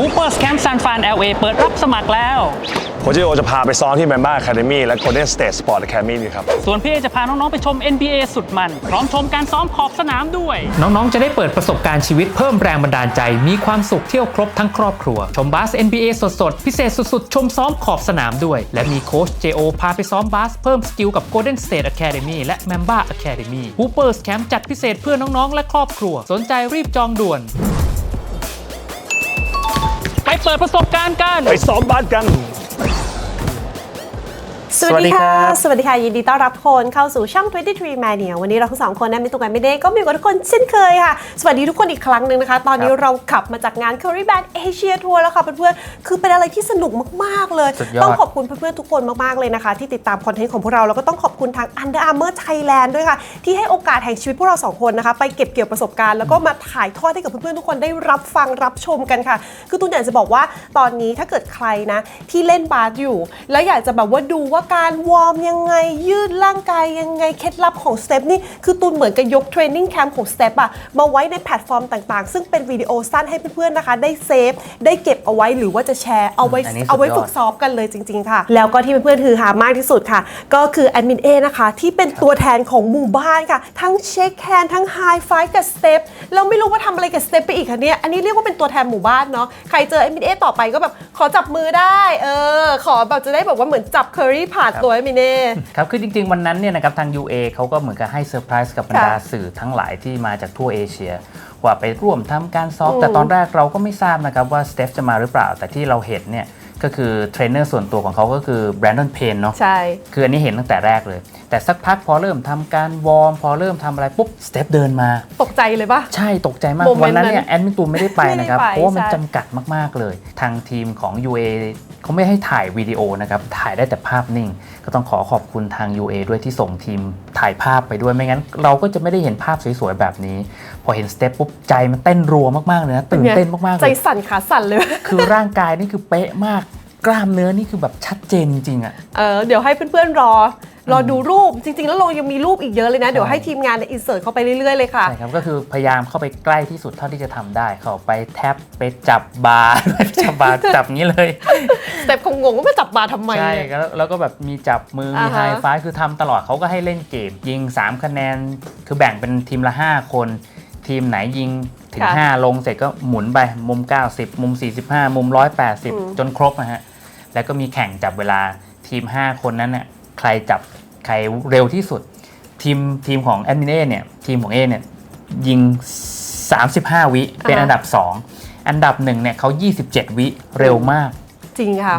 Hoopers Camp San Fran LA เปิดรับสมัครแล้ว โคชจิโอจะพาไปซ้อมที่ Mamba Academy และ Golden State Sport Academy นี่ครับ ส่วนพี่เอจะพาน้อง ๆ ไปชม NBA สุดมัน พร้อมชมการซ้อมขอบสนามด้วย น้อง ๆ จะได้เปิดประสบการณ์ชีวิตเพิ่มแรงบันดาลใจ มีความสุขเที่ยวครบทั้งครอบครัว ชมบาส NBA สด ๆ พิเศษสุด ๆ ชมซ้อมขอบสนามด้วย และมีโค้ช JO พาไปซ้อมบาสเพิ่มสกิลกับ Golden State Academy และ Mamba Academy Hoopers Camp จัดพิเศษเพื่อน้อง ๆ และครอบครัว สนใจรีบจองด่วนไป เปิดประสบการณ์กัน ไปซ้อมบาสกัน สวัสดีค่ะสวัสดีครับสวัสดีค่ะ ยินดีต้อนรับทุกคนเข้าสู่ช่อง 23 Mania วันนี้เราทั้งสองคนนะมีตัวกันไม่ได้ก็มีกับทุกคนเช่นเคยค่ะ สวัสดีทุกคนอีกครั้งหนึ่งนะคะ ตอนนี้เรากลับมาจากงาน Curry Band Asia Tour แล้วค่ะเพื่อนๆ คือเป็นอะไรที่สนุกมากๆเลย สุดยอด ต้องขอบคุณเพื่อนๆทุกคนมากๆเลยนะคะ ที่ติดตามคอนเทนต์ของพวกเรา แล้วก็ต้องขอบคุณทาง Under Armour Thailand ด้วยค่ะ ที่ให้โอกาสแห่งชีวิตพวกเราสองคนนะคะ ไปเก็บเกี่ยวประสบการณ์แล้วก็มาถ่ายทอดให้กับเพื่อนๆทุกคนได้รับฟังรับชมกันค่ะ คือตูนอยากจะบอกว่าตอนนี้ถ้าเกิดใครนะที่เล่นบาสอยู่ แล้วอยากจะแบบว่าดูว่าการวอร์มยังไง ยืดร่างกายยังไง เคล็ดลับของสเต็ปนี่คือตูนเหมือนกับยกเทรนนิ่งแคมป์ของสเต็ปอะมาไว้ในแพลตฟอร์มต่างๆ ซึ่งเป็นวิดีโอสั้นให้เพื่อนๆนะคะ ได้เซฟ ได้เก็บเอาไว้หรือว่าจะแชร์เอาไว้อันนี้สุดยอด เอาไว้ฝึกซ้อมกันเลยจริง ๆ ค่ะ แล้วก็ที่เพื่อนๆฮือฮามากที่สุดค่ะ ก็คือแอดมินเอนะคะที่เป็นตัวแทนของหมู่บ้านค่ะ ทั้งเช็คแฮนด์ทั้งไฮไฟกับสเต็ปแล้วไม่รู้ว่าทำอะไรกับสเต็ปไปอีกค่ะเนี่ยอันนี้เรียกว่าเป็นตัวแทนหมู่บ้านเนาะใครเจอแอดมินเอต่อไปก็แบบขอจับมือได้เออขอแบบจะได้แบบว่าเหมือนจับเคอรี่ผ่านตัวแอดมินเอครับคือจริง ๆ วันนั้นเนี่ยนะครับทาง UA เขาก็เหมือนกับให้เซอร์ไพรส์กับบรรดาค่ะสื่อทั้งหลายที่มาจากทั่วเอเชียว่าไปร่วมทำการซ้อมอืมแต่ตอนแรกเราก็ไม่ทราบนะครับว่าสเตฟจะมาหรือเปล่า แต่ที่เราเห็นเนี่ย ก็คือเทรนเนอร์ส่วนตัวของเขาก็คือแบรนดอนเพนเนาะใช่ คืออันนี้เห็นตั้งแต่แรกเลย แต่สักพักพอเริ่มทำการวอร์ม พอเริ่มทำอะไรปุ๊บสเตฟเดินมา ตกใจเลยปะใช่ตกใจมากโมเมนต์วันนั้นเนี่ยนั้นแอดมินตูนไม่ได้ไปนะครับไม่ได้ไปเพราะว่ามันใช่จำกัดมาก ๆ เลย ทางทีมของ UA เขาไม่ให้ถ่ายวิดีโอนะครับ ถ่ายได้แต่ภาพนิ่ง ก็ต้องขอขอบคุณทาง UA ด้วยที่ส่งทีมถ่ายภาพไปด้วยไม่งั้น เราก็จะไม่ได้เห็นภาพสวยๆแบบนี้ พอเห็นสเต็ปปุ๊บใจมันเต้นรัวมากๆเลยนะตื่นเต้นมากๆใจเลยสั่นขาสั่นเลย คือร่างกายนี่คือเป๊ะมาก กล้ามเนื้อนี่คือแบบชัดเจนจริงๆอะ เออเดี๋ยวให้เพื่อนๆรอ รอดูรูปจริง ๆ แล้วเรายังมีรูปอีกเยอะเลยนะ เดี๋ยวให้ทีมงานอินเสิร์ตเข้าไปเรื่อยๆเลยค่ะ ใช่ครับก็คือพยายามเข้าไปใกล้ที่สุดเท่าที่จะทำได้ เข้าไปแท็บไปจับบาร์ จับบาร์จับอย่างนี้เลยสเต็ปคงงงว่าไปจับบาร์ทำไม ใช่เนี่ยแล้วแล้วก็แบบมีจับมือมีอ่าไฮฮะ ไฟว์คือทำตลอดเขาก็ให้เล่นเกม ยิง 3 คะแนน คือแบ่งเป็นทีมละ 5 คน ทีมไหนยิงถึง5ลงเสร็จก็หมุนไปมุม 90 มุม 45 มุม 180 จนครบนะฮะ แล้วก็มีแข่งจับเวลาทีม 5 คนนั้นเนี่ยใครจับใครเร็วที่สุด ทีมทีมของแอดมินเอเนี่ยทีมของเอเนี่ยยิง 35 วิเป็นอันดับ 2 อันดับหนึ่งเนี่ยเขา27 วิเร็วมาก จริงค่ะ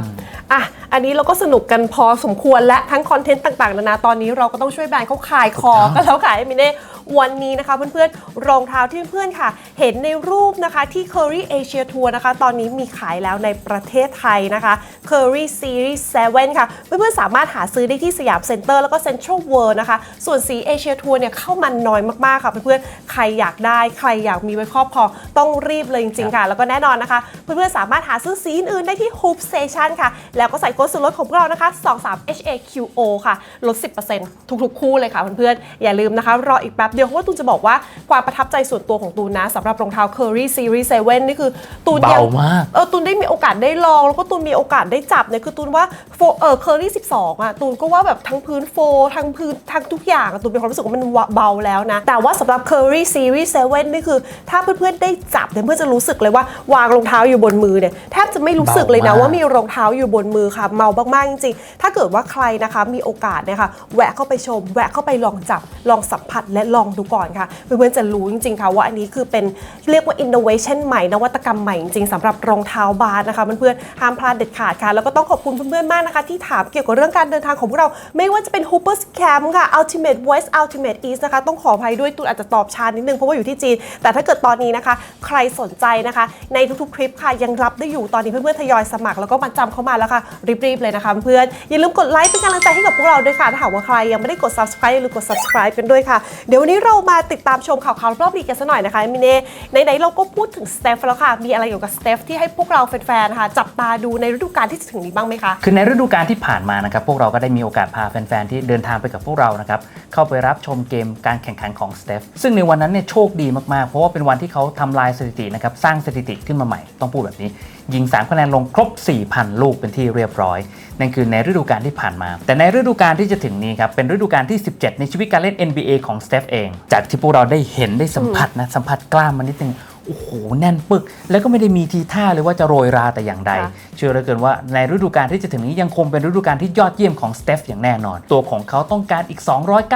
อะ อันนี้เราก็สนุกกันพอสมควรและทั้งคอนเทนต์ต่าง ๆ นานาตอนนี้เราก็ต้องช่วยแบรนด์เขาขายคอกันแล้วขายมิเน่ วันนี้นะคะเพื่อนๆรองเท้าที่เพื่อนๆค่ะ เห็นในรูปนะคะที่ Curry Asia Tour นะคะ ตอนนี้มีขายแล้วในประเทศไทยนะคะ Curry Series 7 ค่ะ เพื่อนๆสามารถหาซื้อได้ที่สยามเซ็นเตอร์แล้วก็ Central World นะคะ ส่วนสี Asia Tour เนี่ยเข้ามาน้อยมากๆค่ะเพื่อนๆใครอยากได้ใครอยากมีไว้ครอบครองต้องรีบเลยจริงๆค่ะ แล้วก็แน่นอนนะคะ เพื่อนๆสามารถหาซื้อสีอื่นๆได้ที่ Hoop Station ค่ะ แล้วก็ใส่โค้ดส่วนลดของพวกเรานะคะ 23HAQO ค่ะลด 10%ทุกๆ คู่เลยค่ะเพื่อนๆอย่าลืมนะคะรออีกแป๊บเดียวเพราะว่าตูนจะบอกว่าความประทับใจส่วนตัวของตูนนะสำหรับรองเท้า Curry Series 7 นี่คือตูนยังเบามากเออตูนได้มีโอกาสได้ลอง แล้วก็ตูนมีโอกาสได้จับเนี่ยคือตูนว่าโฟเออเคอรี่12อะตูนก็ว่าแบบทั้งพื้นโฟทั้งพื้นทั้งทุกอย่างอะตูนมีความรู้สึกว่ามันเบาแล้วนะ แต่ว่าสำหรับ Curry Series 7 นี่คือ ถ้าเพื่อนๆได้จับเนี่ยเพื่อนจะรู้สึกเลยว่าวางรองเท้าอยู่บนมือเนี่ยแทบจะไม่รู้สึกเลยนะเบามากว่ามีรองเท้าอยู่บนมือค่ะเมามากๆจริงๆถ้าเกิดว่าใครนะคะมีโอกาสเนี่ยค่ะแวะเข้าไปชม แวะเข้าไปลองจับลองสัมผัสและลองดูก่อนค่ะ เพื่อนๆจะรู้จริงๆค่ะว่าอันนี้คือเป็นเรียกว่า innovation ใหม่นวัตกรรมใหม่จริงๆสำหรับรองเท้าบาสนะคะเพื่อนๆห้ามพลาดเด็ดขาดค่ะ แล้วก็ต้องขอบคุณเพื่อนๆมากนะคะ ที่ถามเกี่ยวกับเรื่องการเดินทางของพวกเรา ไม่ว่าจะเป็น Hoopers Camp ค่ะ Ultimate West Ultimate East นะคะต้องขออภัยด้วยตูนอาจจะตอบช้านิดนึงเพราะว่าอยู่ที่จีน แต่ถ้าเกิดตอนนี้นะคะ ใครสนใจนะคะ ในทุกๆทริปค่ะยังรับได้อยู่ตอนนี้เพื่อนๆทยอยสมัครแล้วก็มาจำเข้ามาแล้วค่ะรีบๆเลยนะคะเพื่อนอย่าลืมกดไลค์เป็นกำลังใจให้กับพวกเราด้วยค่ะถ้าหากว่าใครยังไม่ได้กด subscribe อย่าลืมกด subscribe กันด้วยค่ะเดี๋ยวนนี้นี้เรามาติดตามชมข่าวข่าวรอบลีกกันสักหน่อยนะคะมินเน่ไหนๆเราก็พูดถึงสเตฟแล้วค่ะ มีอะไรเกี่ยวกับสเตฟที่ให้พวกเราแฟนๆนะคะจับตาดูในฤดูกาลที่จะถึงนี้บ้างไหมคะ คือในฤดูกาลที่ผ่านมานะครับพวกเราก็ได้มีโอกาสพาแฟนๆที่เดินทางไปกับพวกเรานะครับเข้าไปรับชมเกมการแข่งขันของสเตฟซึ่งในวันนั้นเนี่ยโชคดีมากๆ เพราะว่าเป็นวันที่เขาทำลายสถิตินะครับสร้างสถิติขึ้นมาใหม่ต้องพูดแบบนี้ยิง 3 คะแนนลงครบ 4,000 ลูกเป็นที่เรียบร้อย นั่นคือในฤดูกาลที่ผ่านมา แต่ในฤดูกาลที่จะถึงนี้ครับ เป็นฤดูกาลที่ 17 ในชีวิตการเล่น NBA ของสเตฟเอง จากที่พวกเราได้เห็นได้สัมผัสนะ สัมผัสกล้ามมานิดนึง โอ้โหแน่นปึก แล้วก็ไม่ได้มีทีท่าเลยว่าจะโรยราแต่อย่างใดค่ะเชื่อเหลือเกินว่าในฤดูกาลที่จะถึงนี้ยังคงเป็นฤดูกาลที่ยอดเยี่ยมของสเตฟอย่างแน่นอน ตัวของเขาต้องการอีก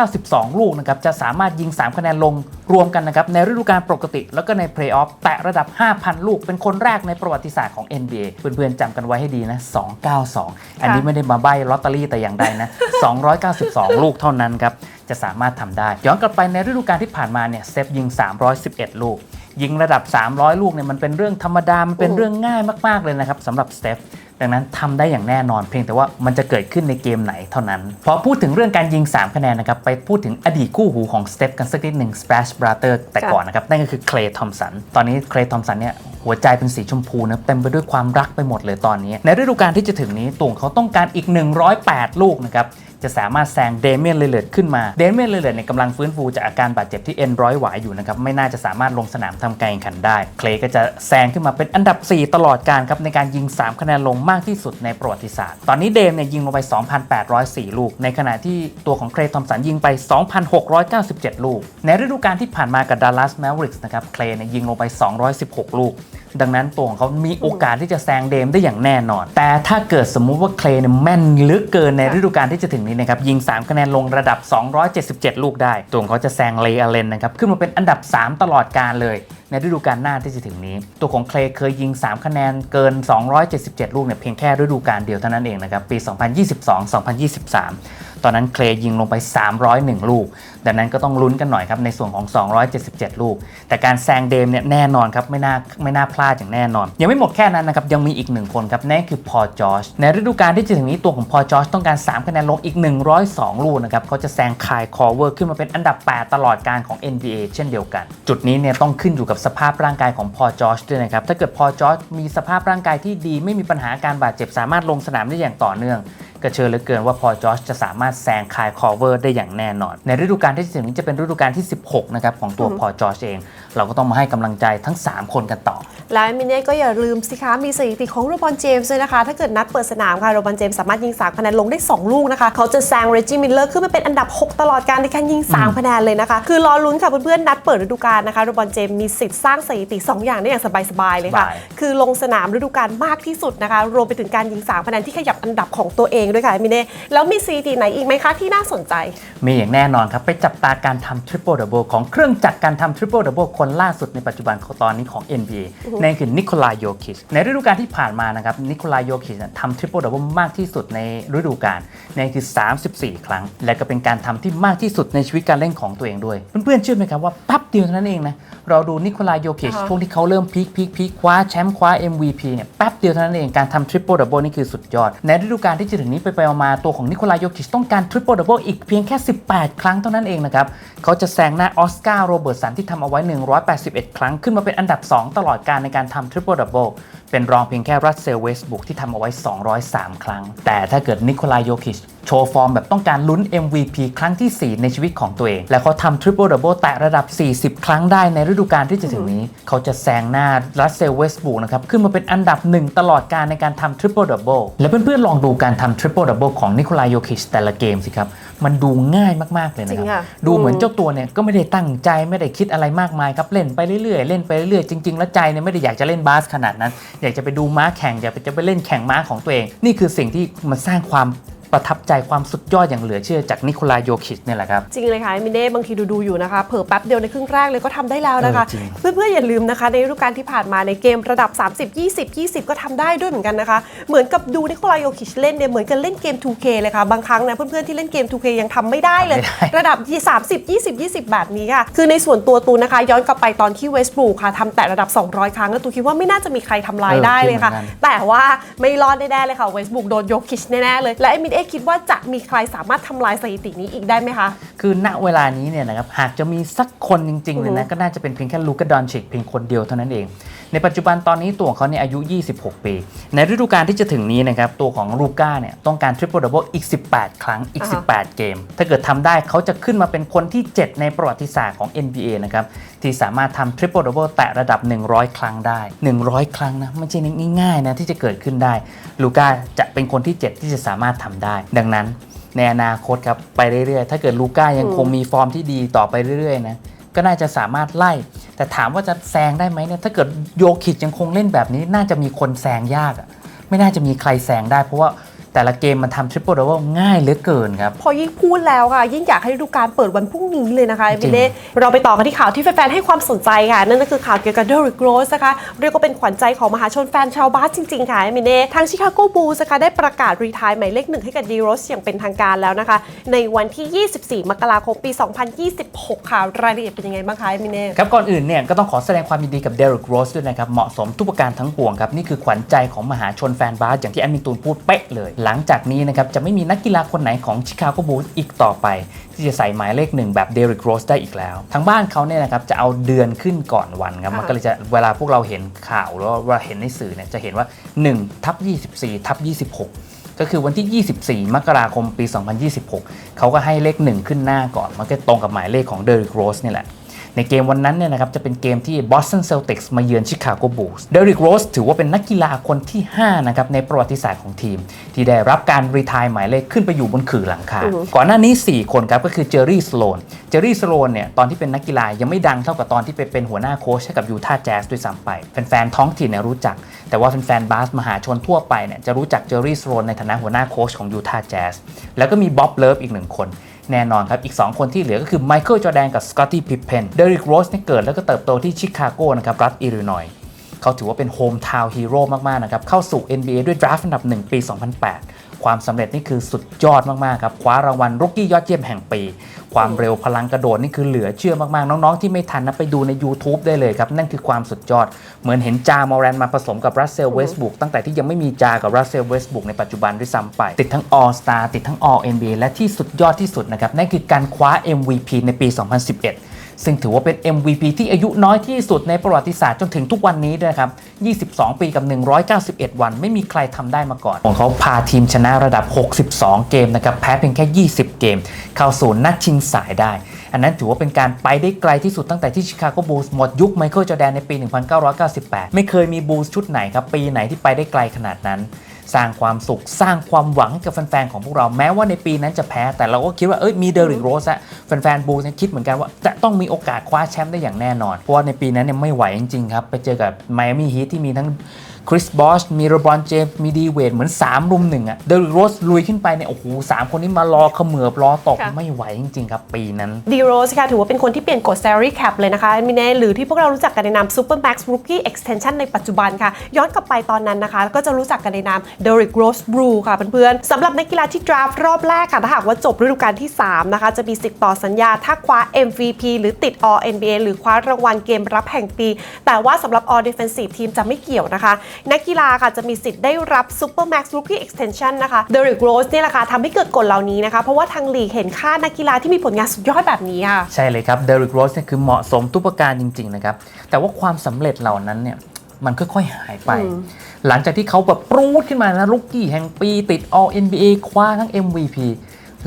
292 ลูกนะครับจะสามารถยิง 3 คะแนนลงรวมกันนะครับในฤดูกาลปกติ แล้วก็ในเพลย์ออฟแตะระดับ 5,000 ลูก เป็นคนแรกในประวัติศาสตร์ของ NBA เพื่อนๆจำกันไว้ให้ดีนะ292 อันนี้ไม่ได้มาใบ้ลอตเตอรี่แต่อย่างใดนะ292 ลูกเท่านั้นครับจะสามารถทำได้ ย้อนกลับไปในฤดูกาลที่ผ่านมาเนี่ยสเตฟยิง 311 ลูก ยิงระดับ 300 ลูกเนี่ยมันเป็นเรื่องธรรมดา มันเป็นเรื่องง่ายมาก ๆ เลยนะครับสำหรับสเตฟดังนั้นทำได้อย่างแน่นอนเพียงแต่ว่ามันจะเกิดขึ้นในเกมไหนเท่านั้น พอพูดถึงเรื่องการยิง 3 คะแนนนะครับ ไปพูดถึงอดีตคู่หูของสเตฟกันสักนิดหนึ่ง Splash Brother แต่ก่อนนะครับ นั่นก็คือเคลย์ทอมสัน ตอนนี้เคลย์ทอมสันเนี่ยหัวใจเป็นสีชมพูนะเต็มไปด้วยความรักไปหมดเลยตอนนี้ ในฤดูกาลที่จะถึงนี้ตุ่งเขาต้องการอีก 108 ลูกนะครับ จะสามารถแซงเดเมียนเลเลดขึ้นมาเดเมียนเลเลดเนี่ยกำลังฟื้นฟูจากอาการบาดเจ็บที่เอ็นร้อยหวายอยู่นะครับไม่น่าจะสามารถลงสนามทำการแข่งขันได้ เคลย์ก็จะแซงขึ้นมาเป็นอันดับ 4 ตลอดการครับในการยิง 3 คะแนนลงมากที่สุดในประวัติศาสตร์ ตอนนี้เดมเนี่ยยิงลงไป 2,804 ลูก ในขณะที่ตัวของเคลย์ทอมสันยิงไป 2,697 ลูก ในฤดูกาลที่ผ่านมากับดัลลัสแมวริกส์นะครับเคลย์เนี่ยยิงลงไป 216 ลูกดังนั้นตัวของเขามีโอกาสที่จะแซงเดมได้อย่างแน่นอน แต่ถ้าเกิดสมมุติว่าเคลย์เนี่ยแม่นลือเกินในฤดูกาลที่จะถึงนี้นะครับยิง 3 คะแนนลงระดับ 277 ลูกได้ ตัวของเขาจะแซงเลอาเลนนะครับขึ้นมาเป็นอันดับ 3 ตลอดการเลย ในฤดูกาลหน้าที่จะถึงนี้ ตัวของเคลย์เคยยิง 3 คะแนนเกิน 277 ลูกเนี่ยเพียงแค่ฤดูกาลเดียวเท่านั้นเองนะครับปี 2022-2023 ตอนนั้นเคลยิงลงไป 301 ลูก ดังนั้นก็ต้องลุ้นกันหน่อยครับในส่วนของ 277 ลูก แต่การแซงเดมเนี่ยแน่นอนครับไม่น่าไม่น่าพลาดอย่างแน่นอน ยังไม่หมดแค่นั้นนะครับยังมีอีกหนึ่งคนครับนั่นคือพอจอชในฤดูกาลที่จะถึงนี้ตัวของพอจอชต้องการ 3 คะแนนลงอีก 102 ลูกนะครับเขาจะแซงคายคอเวอร์ขึ้นมาเป็นอันดับ 8 ตลอดการของ NBA เช่นเดียวกัน จุดนี้เนี่ยต้องขึ้นอยู่กับสภาพร่างกายของพอจอชด้วยนะครับถ้าเกิดพอจอชมีสภาพร่างกายที่ดีไม่มีปัญหาการบาดเจ็บสามารถลงสนามได้อย่างต่อเนื่อง ก็เชื่อเหลือเกินว่าพอจอชจะสามารถแซงคายคอเวอร์ได้อย่างแน่นอน ในฤดูกาลที่จะถึงนี้จะเป็นฤดูกาลที่ 16 นะครับ ของตัวพอจอชเอง เราก็ต้องมาให้กำลังใจทั้ง 3 คนกันต่อ และมินเน่ก็อย่าลืมสิคะมีสถิติของโรบอนเจมส์ด้วยนะคะ ถ้าเกิดนัดเปิดสนามค่ะโรบอนเจมส์สามารถยิง3คะแนนลงได้ 2 ลูกนะคะ เขาจะแซงเรจิมิลเลอร์ขึ้นมาเป็นอันดับ 6 ตลอดการในการยิง3คะแนนเลยนะคะ คือรอลุ้นค่ะเพื่อนๆนัดเปิดฤดูกาลนะคะโรบอนเจมส์มีสิทธิ์สร้างสถิติ2อย่างได้อย่างสบายๆเลยค่ะสบายคือลงสนามฤดูกาลมากที่สุดนะคะรวมไปถึงการยิง3คะแนนที่ขยับอันดับของตัวเองด้วยค่ะมินเน่แล้วมีสถิติไหนอีกไหมคะที่น่าสนใจ มีอย่างแน่นอนครับ ไปจับตาการทำทริปเปิลดับเบิลของเครื่องจักรการทำทริปเปิลดับเบิลคนล่าสุดในปัจจุบันของตอนนี้ของ NBA นั่นคือนิโคลายโยคิชในฤดูกาลที่ผ่านมานะครับนิโคลายโยคิชทำทริปเปิลดับเบิลมากที่สุดในฤดูกาลนั่นคือ 34 ครั้ง และก็เป็นการทำที่มากที่สุดในชีวิตการเล่นของตัวเองด้วย เพื่อนๆเชื่อไหมครับว่าแป๊บเดียวเท่านั้นเองนะเราดูนิโคลายโยคิชอ่าฮะช่วงที่เขาเริ่มพีคพีคพีคคว้าแชมป์คว้า MVP เนี่ยแป๊บเดียวเท่านั้นเองการทำทริปเปิลดับเบิลนี่คือสุดยอด ในฤดูกาลที่จะถึงนี้ไปไปๆมาๆตัวของนิโคลายโยคิชต้องการทริปเปิลดับเบิลอีกเพียงแค่ 18 ครั้งเท่านั้นเองนะครับเขาจะแซงหน้าออสการ์โรเบิร์ตสันที่ทำเอาไว้181 ครั้งขึ้นมาเป็นอันดับ 2 ตลอดการในการทำทริปเป็นรองเพียงแค่รัสเซลเวสบุกที่ทำเอาไว้ 203 ครั้ง แต่ถ้าเกิดนิโคลายโยคิชโชว์ฟอร์มแบบต้องการลุ้น MVP ครั้งที่ 4 ในชีวิตของตัวเอง และเขาทำทริปเปิลดับเบิลแตะระดับ 40 ครั้งได้ในฤดูกาลที่จะถึงนี้ เขาจะแซงหน้ารัสเซลเวสบุกนะครับ ขึ้นมาเป็นอันดับหนึ่งตลอดการในการทำทริปเปิลดับเบิลและเพื่อนๆลองดูการทำทริปเปิลดับเบิลของนิโคลายโยคิชแต่ละเกมสิครับมันดูง่ายมากๆเลยนะครับ ดูเหมือนเจ้าตัวเนี่ยก็ไม่ได้ตั้งใจไม่ได้คิดอะไรมากมายครับ เล่นไปเรื่อยๆ เล่นไปเรื่อยๆ จริงๆ แล้วใจเนี่ยไม่ได้อยากจะเล่นบาสขนาดนั้นอยากจะไปดูม้าแข่งอยากจะไปเล่นแข่งม้าของตัวเอง นี่คือสิ่งที่มันสร้างความ ประทับใจความสุดยอดอย่างเหลือเชื่อจากนิโคลายโยคิชเนี่ยแหละครับ จริงเลยค่ะมินเน่บางทีดูดูๆอยู่นะคะ เผลอแป๊บเดียวในครึ่งแรกเลยก็ทำได้แล้วนะคะเออจริงเพื่อนๆอย่าลืมนะคะ ในฤดูกาลที่ผ่านมาในเกมระดับ 30 20 20 ก็ทำได้ด้วยเหมือนกันนะคะ เหมือนกับดูนิโคลายโยคิชเล่นเนี่ยเหมือนกับเล่นเกม 2K เลยค่ะ บางครั้งนะเพื่อนๆที่เล่นเกม 2K ยังทำไม่ได้เลยทำไม่ได้ระดับ 30 20 20 แบบนี้ค่ะ คือในส่วนตัวตูนนะคะ ย้อนกลับไปตอนที่เวสต์บรูค่ะทำแต่ระดับ 200 ครั้งแล้วตูคิดว่าไม่น่าจะมีใครทำลายเออได้เลยค่ะคิดเหมือนกันแต่ว่าไม่รอดแน่ๆเลยค่ะเวสต์บรูโดนโยคิชแน่ๆเลยและเอ็มเอคิดว่าจะมีใครสามารถทำลายสถิตินี้อีกได้ไหมคะ คือณเวลานี้เนี่ยนะครับหากจะมีสักคนจริงๆเลยนะก็น่าจะเป็นเพียงแค่ลูกาดอนชิกเพียงคนเดียวเท่านั้นเอง ในปัจจุบันตอนนี้ตัวของเขาเนี่ยอายุ 26 ปี ในฤดูกาลที่จะถึงนี้นะครับตัวของลูก้าเนี่ยต้องการทริปเปิลดับเบิลอีก 18 ครั้งอีกอ่าฮะ18 เกม ถ้าเกิดทำได้เขาจะขึ้นมาเป็นคนที่ 7 ในประวัติศาสตร์ของ NBA นะครับที่สามารถทำทริปเปิลดับเบิลแตะระดับ 100 ครั้งได้ 100 ครั้งนะไม่ใช่ง่ายๆนะที่จะเกิดขึ้นได้ลูก้าจะเป็นคนที่ 7 ที่จะสามารถทำได้ ดังนั้นในอนาคตครับไปเรื่อยๆ ถ้าเกิดลูก้ายังคงมีฟอร์มที่ดีต่อไปเรื่อยๆนะก็น่าจะสามารถไล่ แต่ถามว่าจะแซงได้ไหมเนี่ยถ้าเกิดโยคิดยังคงเล่นแบบนี้ น่าจะมีคนแซงยากอะไม่น่าจะมีใครแซงได้ เพราะว่า แต่ละเกมมันทำทริปเปิลดับเบิลง่ายเหลือเกินครับ พอยิ่งพูดแล้วค่ะ ยิ่งอยากให้ฤดูกาลเปิดวันพรุ่งนี้เลยนะคะจริงพี่เน่เราไปต่อกันที่ข่าวที่แฟนๆให้ความสนใจค่ะ นั่นก็คือข่าวเกี่ยวกับเดริกโรสนะคะ เรียกว่าเป็นขวัญใจของมหาชนแฟนชาวบาสจริง ๆ ค่ะมิเน่ทางชิคาโกบูลส์นะคะได้ประกาศรีทายหมายเลขหนึ่งให้กับดีโรสอย่างเป็นทางการแล้วนะคะ ในวันที่ 24 มกราคมปี 2026 ค่ะรายละเอียดเป็นยังไงบ้างคะมิเน่ครับก่อนอื่นเนี่ยก็ต้องขอแสดงความยินดีกับเดริกโรสด้วยนะครับเหมาะสมทุกประการทั้งปวงครับนี่คือขวัญใจของมหาชนแฟนบาสอย่างที่แอดมินตูนพูดเป๊ะเลยหลังจากนี้นะครับจะไม่มีนักกีฬาคนไหนของชิคาโกบูลส์อีกต่อไป ที่จะใส่หมายเลขหนึ่งแบบเดริกโรสได้อีกแล้ว ทางบ้านเขาเนี่ยนะครับจะเอาเดือนขึ้นก่อนวันครับค่ะมันก็เลยจะเวลาพวกเราเห็นข่าวหรือว่าเห็นในสื่อเนี่ยจะเห็นว่า1ทับ24ทับ26ก็คือวันที่ 24 มกราคม ปี 2026 เขาก็ให้เลข 1 ขึ้นหน้าก่อน มันก็ตรงกับหมายเลขของเดริกโรสนี่แหละ ในเกมวันนั้นเนี่ยนะครับจะเป็นเกมที่ Boston Celtics มาเยือนชิคาโกบูลส์เดริกโรสถือว่าเป็นนักกีฬาคนที่ 5 นะครับ ในประวัติศาสตร์ของทีม ที่ได้รับการรีทายหมายเลขขึ้นไปอยู่บนขื่อหลังคาอือฮึก่อนหน้านี้ 4 คนครับ ก็คือเจอร์รี่สโลนเจอร์รี่สโลนเนี่ยตอนที่เป็นนักกีฬายังไม่ดังเท่ากับตอนที่ไปเป็นหัวหน้าโค้ชให้กับยูทาห์แจ๊สด้วยซ้ำไปแฟนๆท้องถิ่นเนี่ยรู้จัก แต่ว่าแฟนๆบาสมหาชนทั่วไปเนี่ยจะรู้จักเจอร์รี่สโลนในฐานะหัวหน้าโค้ชของยูทาห์แจ๊สแล้วก็มีบ๊อบเลิฟอีกหนึ่งคน แน่นอนครับ อีก 2 คนที่เหลือก็คือไมเคิลจอแดนกับสกอตตี้พิพเพนเดริกโรสเนี่ยเกิดแล้วก็เติบโตที่ชิคาโกนะครับรัฐอิลลินอยเขาถือว่าเป็นโฮมทาวน์ฮีโร่มากๆนะครับเข้าสู่ NBA ด้วยดราฟต์อันดับ1ปี 2008 ความสำเร็จนี่คือสุดยอดมากๆครับคว้ารางวัลรุกกี้ยอดเยี่ยมแห่งปี ความเร็วพลังกระโดดนี่คือเหลือเชื่อมากๆ น้องๆ ที่ไม่ทันนะไปดูใน YouTube ได้เลยครับ นั่นคือความสุดยอด เหมือนเห็นจามอแรนมาผสมกับรัสเซลเวสบุกตั้งแต่ที่ยังไม่มีจากับรัสเซลเวสบุกในปัจจุบันด้วยซ้ำไป ติดทั้ง All Star ติดทั้ง All NBA และที่สุดยอดที่สุดนะครับนั่นคือการคว้า MVP ในปี 2011 ซึ่งถือว่าเป็น MVP ที่อายุน้อยที่สุดในประวัติศาสตร์จนถึงทุกวันนี้ด้วยนะครับ 22 ปีกับ 191 วัน ไม่มีใครทำได้มาก่อน ของเขาพาทีมชนะระดับ 62 เกมนะครับแพ้เพียงแค่ 20 เกม เข้าสู่นัดชิงสายได้ อันนั้นถือว่าเป็นการไปได้ไกลที่สุดตั้งแต่ที่ชิคาโกบูลส์หมดยุคไมเคิลจอแดนในปี 1998 ไม่เคยมีบูลส์ชุดไหนครับปีไหนที่ไปได้ไกลขนาดนั้น สร้างความสุขสร้างความหวังกับแฟนๆของพวกเราแม้ว่าในปีนั้นจะแพ้ แต่เราก็คิดว่าเอ้ยมีเดริกโรสอะแฟนๆบูลส์เนี่ยคิดเหมือนกันว่าจะต้องมีโอกาสคว้าแชมป์ได้อย่างแน่นอน เพราะว่าในปีนั้นเนี่ยไม่ไหวจริงๆครับไปเจอกับไมอามี่ฮีทที่มีทั้ง คริสบอชมีโรบรอนเจมส์มีดีเวดเหมือน 3 รุมหนึ่งอะเดริกโรสลุยขึ้นไปเนี่ยโอ้โหสามคนนี้มารอเขมือบรอตกค่ะ ไม่ไหวจริง ๆ ครับปีนั้น ดีโรสค่ะถือว่าเป็นคนที่เปลี่ยนกฎ salary cap เลยนะคะมิเน่หรือที่พวกเรารู้จักกันในนาม Super Max Rookie Extension ในปัจจุบันค่ะ ย้อนกลับไปตอนนั้นนะคะ ก็จะรู้จักกันในนาม Derrick Rose Blue ค่ะเพื่อนๆสำหรับนักกีฬาที่ draft รอบแรกค่ะ ถ้าหากว่าจบฤดูกาลที่ 3 นะคะ จะมีสิทธิ์ต่อสัญญา ถ้าคว้า MVP หรือติด All NBA หรือคว้ารางวัลเกมรับแห่งปี แต่ว่าสำหรับ All Defensive Team จะไม่เกี่ยวนะคะนักกีฬาค่ะจะมีสิทธิ์ได้รับ Super Max Rookie Extension นะคะ Derrick Rose เนี่ยแหละค่ะทำให้เกิดกฎเหล่านี้นะคะ เพราะว่าทางลีกเห็นค่านักกีฬาที่มีผลงานสุดยอดแบบนี้ค่ะ ใช่เลยครับเดริกโรสเนี่ยคือเหมาะสมทุกประการจริง ๆ นะครับ แต่ว่าความสำเร็จเหล่านั้นเนี่ยมันค่อยๆหายไปอืมหลังจากที่เขาแบบปรูดขึ้นมานะรุกกี้แห่งปีติด All NBA คว้าทั้ง MVP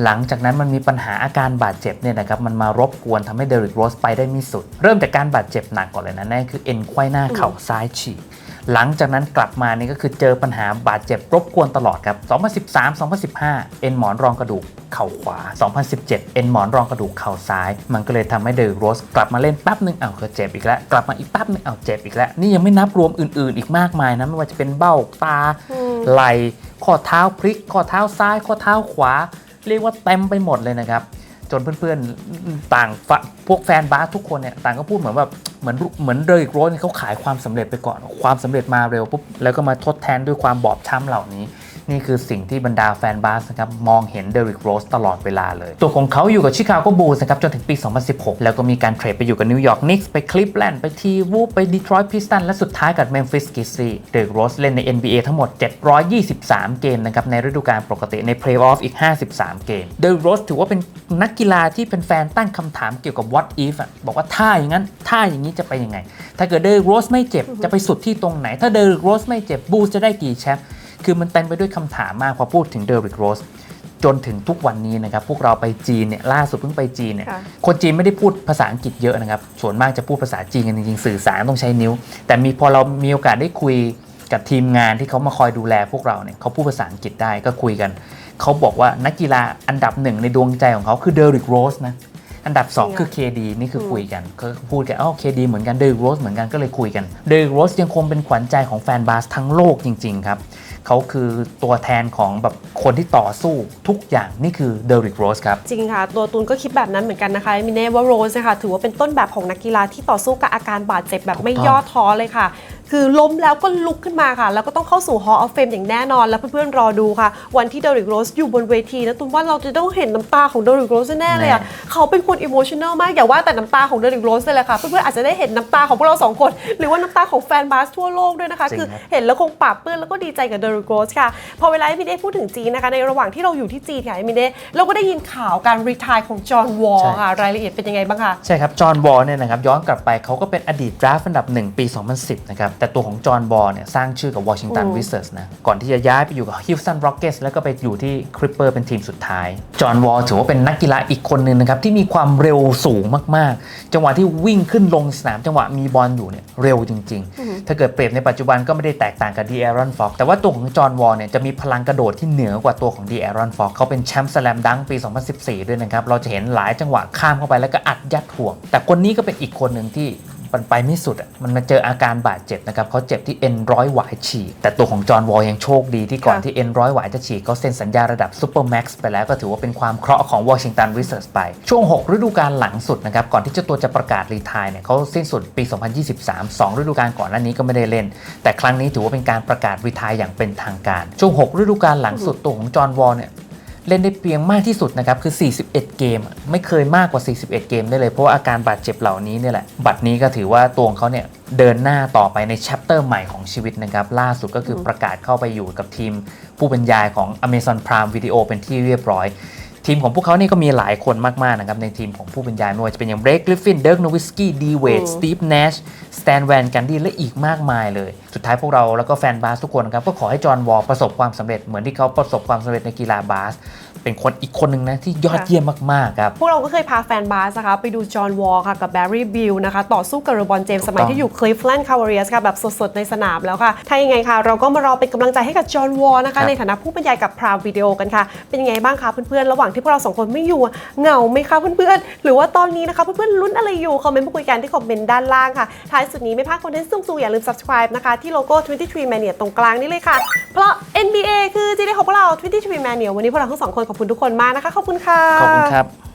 หลังจากนั้นมันมีปัญหาอาการบาดเจ็บเนี่ยนะครับมันมารบกวนทำให้เดริกโรสไปได้ไม่สุด เริ่มจากการบาดเจ็บหนักก่อนเลยนะนั่นคือเอ็นไขว้หน้าเข่าซ้ายฉีก หลังจากนั้นกลับมานี่ก็คือเจอปัญหาบาดเจ็บรบกวนตลอดครับ 2013 2015 เอ็นหมอนรองกระดูกเข่าขวา 2017 เอ็นหมอนรองกระดูกเข่าซ้าย มันก็เลยทำให้เดริกโรสกลับมาเล่นแป๊บหนึ่งอ้าวก็เจ็บอีกแล้ว กลับมาอีกแป๊บหนึ่งอ้าวเจ็บอีกแล้ว นี่ยังไม่นับรวมอื่น ๆ อีกมากมายนะ ไม่ว่าจะเป็นเบ้าตา ไหล่ข้อเท้าพลิก ข้อเท้าซ้าย ข้อเท้าขวา เรียกว่าเต็มไปหมดเลยนะครับ จนเพื่อนๆ ต่างฝพวกแฟนบาสทุกคนเนี่ย ต่างก็พูดเหมือนแบบ เหมือนเหมือนเดริกโรสเนี่เขาขายความสำเร็จไปก่อน ความสำเร็จมาเร็วปุ๊บแล้วก็มาทดแทนด้วยความบอบช้ำเหล่านี้ นี่คือสิ่งที่บรรดาแฟนบาสนะครับมองเห็นเดริกโรสตลอดเวลาเลย ตัวของเขาอยู่กับชิคาโกบูลส์นะครับจนถึงปี 2016 แล้วก็มีการเทรดไปอยู่กับนิวยอร์กนิกส์ไปคลิฟแลนด์ไปทีวูไปดีทรอยต์พิสตันและสุดท้ายกับเมมฟิสกิซีเดริกโรสเล่นใน NBA ทั้งหมด 723 เกมนะครับในฤดูกาลปกติในเพลย์ออฟอีก 53 เกม เดริกโรสถือว่าเป็นนักกีฬาที่เป็นแฟนตั้งคำถามเกี่ยวกับ what if อะบอกว่าถ้าอย่างนั้นถ้าอย่างนี้จะไปยังไง ถ้าเกิดเดริกโรสไม่เจ็บจะไปสุดที่ตรงไหน ถ้าเดริกโรสไม่เจ็บบูลจะได้กี่แชมป์ คือมันเต็มไปด้วยคำถามมากพอพูดถึงเดริกโรสจนถึงทุกวันนี้นะครับ พวกเราไปจีนเนี่ยล่าสุดเพิ่งไปจีนเนี่ยค่ะคนจีนไม่ได้พูดภาษาอังกฤษเยอะนะครับ ส่วนมากจะพูดภาษาจีนกันจริงๆสื่อสารต้องใช้นิ้ว แต่มีพอเรามีโอกาสได้คุยกับทีมงานที่เขามาคอยดูแลพวกเราเนี่ยเขาพูดภาษาอังกฤษได้ก็คุยกันเขาบอกว่านักกีฬาอันดับหนึ่งในดวงใจของเขาคือเดริกโรสนะอันดับ 2 คือ KD นี่คือคุยกันก็พูดกันอ๋อ KD เหมือนกันเดริกโรสเหมือนกันก็เลยคุยกันเดริกโรสยังคงเป็นขวัญใจของแฟนบาสทั้งโลกจริง ๆ ครับ เขาคือตัวแทนของแบบคนที่ต่อสู้ทุกอย่างนี่คือเดริกโรสครับ จริงค่ะ ตัวตูนก็คิดแบบนั้นเหมือนกันนะคะมิเน่ว่าโรสนะคะถือว่าเป็นต้นแบบของนักกีฬาที่ต่อสู้กับอาการบาดเจ็บแบบไม่ถูกต้องย่อท้อเลยค่ะ คือล้มแล้วก็ลุกขึ้นมาค่ะ แล้วก็ต้องเข้าสู่ Hall of Fame อย่างแน่นอน แล้วเพื่อนๆรอดูค่ะ วันที่เดริกโรสอยู่บนเวทีนะตูนว่าเราจะต้องเห็นน้ำตาของเดริกโรสแน่ๆเลยอะเขาเป็นคนอิโมชัน a ลมากอย่าว่าแต่น้ำตาของเดริกโรสเลยแหละค่ะ เพื่อนๆอาจจะได้เห็นน้ำตาของพวกเราสองคน หรือว่าน้ำตาของแฟนบาสทั่วโลกด้วยนะคะจริงคือครับเห็นแล้วคงปราบปลื้มแล้วก็ดีใจกับเดริกโรสค่ะ พอเวลาเอมิเด้พูดถึงจีนนะคะในระหว่างที่เราอยู่ที่จีนค่ะเอมิเด้เราก็ได้ยินข่าวการรีทายของจอห์นวอลใช่ค่ะรายละเอียดเป็นยังไงบ้างคะใช่ครับจอห์นวอลเนี่ยนะครับย้อนกลับไปเขาก็เป็นอดีตดราฟต์อันดับ1ปี 2010 นะครับแต่ตัวของจอห์นวอลเนี่ยสร้างชื่อกับวอชิงตันอืมวิสเซอร์สนะ ก่อนที่จะย้ายไปอยู่กับฮิวสตันร็อกเก็ตแล้วก็ไปอยู่ที่คริปเปอร์เป็นทีมสุดท้าย จอห์นวอลถือว่าเป็นนักกีฬาอีกคนหนึ่งนะครับ ที่มีความเร็วสูงมากๆ จังหวะที่วิ่งขึ้นลงสนามจังหวะมีบอลอยู่เนี่ยเร็วจริง ๆ ถ้าเกิดเปรียบในปัจจุบันก็ไม่ได้แตกต่างกับดีแอรอนฟ็อกแต่ว่าตัวของจอห์นวอลเนี่ยจะมีพลังกระโดดที่เหนือกว่าตัวของดีแอรอนฟ็อกเขาเป็นแชมป์สแลมดังปี 2014 ด้วยนะครับเราจะเห็นหลายจังหวะข้ามเข้าไปแล้วก็อัดยัดห่วง แต่คนนี้ก็เป็นอีกคนหนึ่งที่ มันไปไม่สุดอะมันมาเจออาการบาดเจ็บนะครับเขาเจ็บที่เอ็นร้อยหวายฉีก แต่ตัวของจอห์นวอลยังโชคดีที่ก่อนค่ะที่เอ็นร้อยหวายจะฉีกเขาเซ็นสัญญาระดับซูเปอร์แม็กซ์ไปแล้วก็ถือว่าเป็นความเคราะห์ของวอชิงตันวิสเซอร์สไป ช่วง 6 ฤดูกาลหลังสุดนะครับก่อนที่เจ้าตัวจะประกาศรีไทายเนี่ยเขาสิ้นสุดปี 2023 2 ฤดูกาลก่อนหน้านี้ก็ไม่ได้เล่น แต่ครั้งนี้ถือว่าเป็นการประกาศรีไทายอย่างเป็นทางการช่วง 6 ฤดูกาลหลังสุดตัวของจอห์นวอลเนี่ย เล่นได้เพียงมากที่สุดนะครับคือ 41 เกมอะไม่เคยมากกว่า 41 เกมได้เลย เพราะว่าอาการบาดเจ็บเหล่านี้เนี่ยแหละ บัตรนี้ก็ถือว่าตัวของเขาเนี่ยเดินหน้าต่อไปในแชปเตอร์ใหม่ของชีวิตนะครับ ล่าสุดก็คือประกาศเข้าไปอยู่กับทีมผู้บรรยายของ Amazon Prime Video เป็นที่เรียบร้อย ทีมของพวกเขานี่ก็มีหลายคนมาก ๆ นะครับ ในทีมของผู้บรรยายไม่ว่าจะเป็นอย่างเบรกกริฟฟินเดิร์กโนวิสกี้ดีเวดสตีฟเนชสแตนแวนกันดีและอีกมากมายเลย สุดท้ายพวกเราแล้วก็แฟนบาสทุกคนนะครับ ก็ขอให้จอห์นวอลประสบความสำเร็จเหมือนที่เขาประสบความสำเร็จในกีฬาบาส เป็นคนอีกคนหนึ่งนะที่ยอดเยี่ยมมากๆครับ พวกเราก็เคยพาแฟนบาสนะคะ ไปดูจอห์นวอลค่ะกับแบร์รี่บิลนะคะ ต่อสู้กับเรบอนเจมส์สมัยที่อยู่คลิฟแลนด์คาวาเรียสค่ะ แบบสดๆ ในสนามแล้วค่ะ ถ้ายังไงค่ะ เราก็มารอเป็นกำลังใจให้กับจอห์นวอลนะครัคะบในฐานะผู้บรรยายกับพราววิดีโอกันค่ะ เป็นยังไงบ้างคะเพื่อนๆ ระหว่างที่พวกเราสองคนไม่อยู่อะเหงาไหมคะเพื่อนๆ หรือว่าตอนนี้นะคะเพื่อนๆลุ้นอะไรอยู่คอมเมนต์มาคุยกันที่คอมเมนต์ด้านล่างค่ะท้ายสุดนี้ไม่พลาดคอนเทนต์สูงๆอย่าลืม subscribe นะคะที่โลโก้ 23 Mania ตรงกลางนี่เลยค่ะ เพราะ NBA คือจีดีของพวกเรา23 Mania วันนี้พวกเราทั้งสองคนขอบคุณทุกคนมากนะคะ ขอบคุณค่ะ ขอบคุณครับ